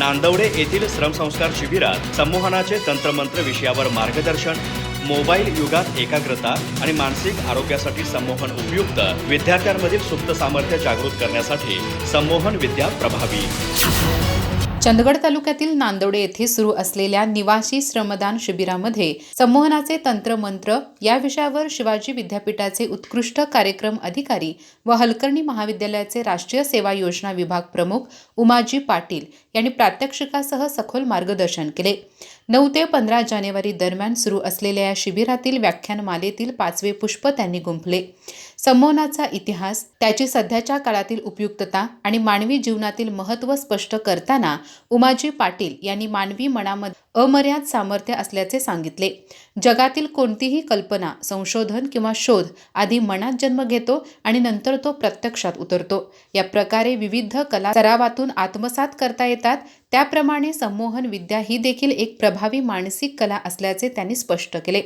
नांदवडे येथील श्रमसंस्कार शिबिरात संमोहनाचे तंत्रमंत्र विषयावर मार्गदर्शन मोबाईल युगात एकाग्रता आणि मानसिक आरोग्यासाठी संमोहन उपयुक्त विद्यार्थ्यांमधील सुप्त सामर्थ्य जागृत करण्यासाठी संमोहन विद्या प्रभावी. चंदगड तालुक्यातील नांदवडे येथे सुरू असलेल्या निवासी श्रमदान शिबिरामध्ये संमोहनाचे तंत्रमंत्र या विषयावर शिवाजी विद्यापीठाचे उत्कृष्ट कार्यक्रम अधिकारी व हलकर्णी महाविद्यालयाचे राष्ट्रीय सेवा योजना विभाग प्रमुख उमाजी पाटील यांनी प्रात्यक्षिकासह सखोल मार्गदर्शन केले. नऊ ते पंधरा जानेवारी दरम्यान सुरू असलेल्या या शिबिरातील व्याख्यानमालेतील पाचवे पुष्प त्यांनी गुंफले. संमोहनाचा इतिहास त्याची सध्याच्या काळातील उपयुक्तता आणि मानवी जीवनातील महत्त्व स्पष्ट करताना उमाजी पाटील यांनी मानवी मनामध्ये अमर्याद सामर्थ्य असल्याचे सांगितले. जगातील कोणतीही कल्पना संशोधन किंवा शोध आधी मनात जन्म घेतो आणि नंतर तो प्रत्यक्षात उतरतो. या प्रकारे विविध कला सरावातून आत्मसात करता येतात. त्याप्रमाणे संमोहन विद्या ही देखील एक प्रभावी मानसिक कला असल्याचे त्यांनी स्पष्ट केले.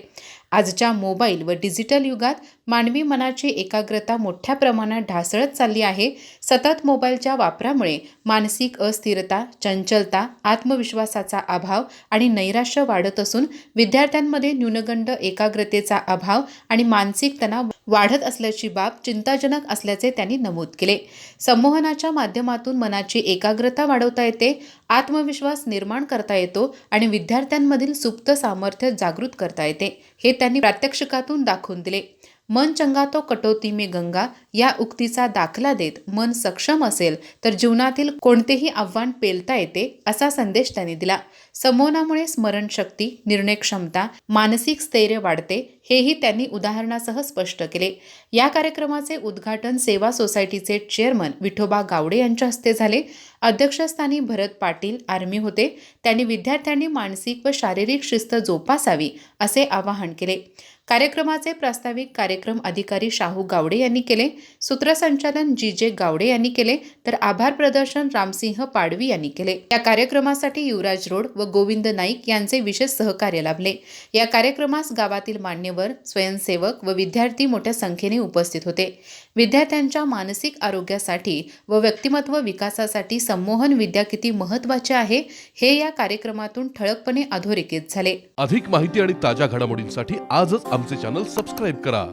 आजच्या मोबाईल व डिजिटल युगात मानवी मनाची एकाग्रता मोठ्या प्रमाणात ढासळत चालली आहे. सतत मोबाईलच्या वापरामुळे मानसिक अस्थिरता चंचलता आत्मविश्वासाचा अभाव आणि नैराश्य वाढत असून विद्यार्थ्यांमध्ये न्यूनगंड एकाग्रतेचा अभाव आणि मानसिक तणाव वाढत असल्याची बाब चिंताजनक असल्याचे त्यांनी नमूद केले. संमोहनाच्या माध्यमातून मनाची एकाग्रता वाढवता येते आत्मविश्वास निर्माण करता येतो आणि विद्यार्थ्यांमधील सुप्त सामर्थ्य जागृत करता येते हे त्यांनी प्रात्यक्षिकातून दाखवून दिले. मन चंगा तो कटोती में गंगा या उक्तीचा दाखला देत मन सक्षम असेल तर जीवनातील कोणतेही आव्हान पेलता येते असा संदेश त्यांनी दिला. समोनामुळे स्मरणशक्ती निर्णय क्षमता मानसिक स्थैर्य वाढते हेही त्यांनी उदाहरणासह स्पष्ट केले. या कार्यक्रमाचे उद्घाटन सेवा सोसायटीचे चेअरमन विठोबा गावडे यांच्या हस्ते झाले. अध्यक्षस्थानी भरत पाटील आर्मी होते. त्यांनी विद्यार्थ्यांनी मानसिक व शारीरिक शिस्त जोपासावी असे आवाहन केले. कार्यक्रमाचे प्रास्ताविक कार्यक्रम अधिकारी शाहू गावडे यांनी केले. सूत्रसंचालन जी जे गावडे यांनी केले तर आभार प्रदर्शन रामसिंह पाडवी यांनी केले. या कार्यक्रमासाठी युवराज रोड व गोविंद नाईक यांचे विशेष सहकार्य लाभले. या कार्यक्रमास गावातील मान्यवर स्वयंसेवक व विद्यार्थी मोठ्या संख्येने उपस्थित होते. विद्यार्थ्यांच्या मानसिक आरोग्यासाठी व व्यक्तिमत्व विकासासाठी संमोहन विद्या किती महत्त्वाचे आहे हे या कार्यक्रमातून ठळकपणे अधोरेखित झाले. अधिक माहिती आणि ताज्या घडामोडींसाठी आजच आमचे चॅनल सबस्क्राईब करा.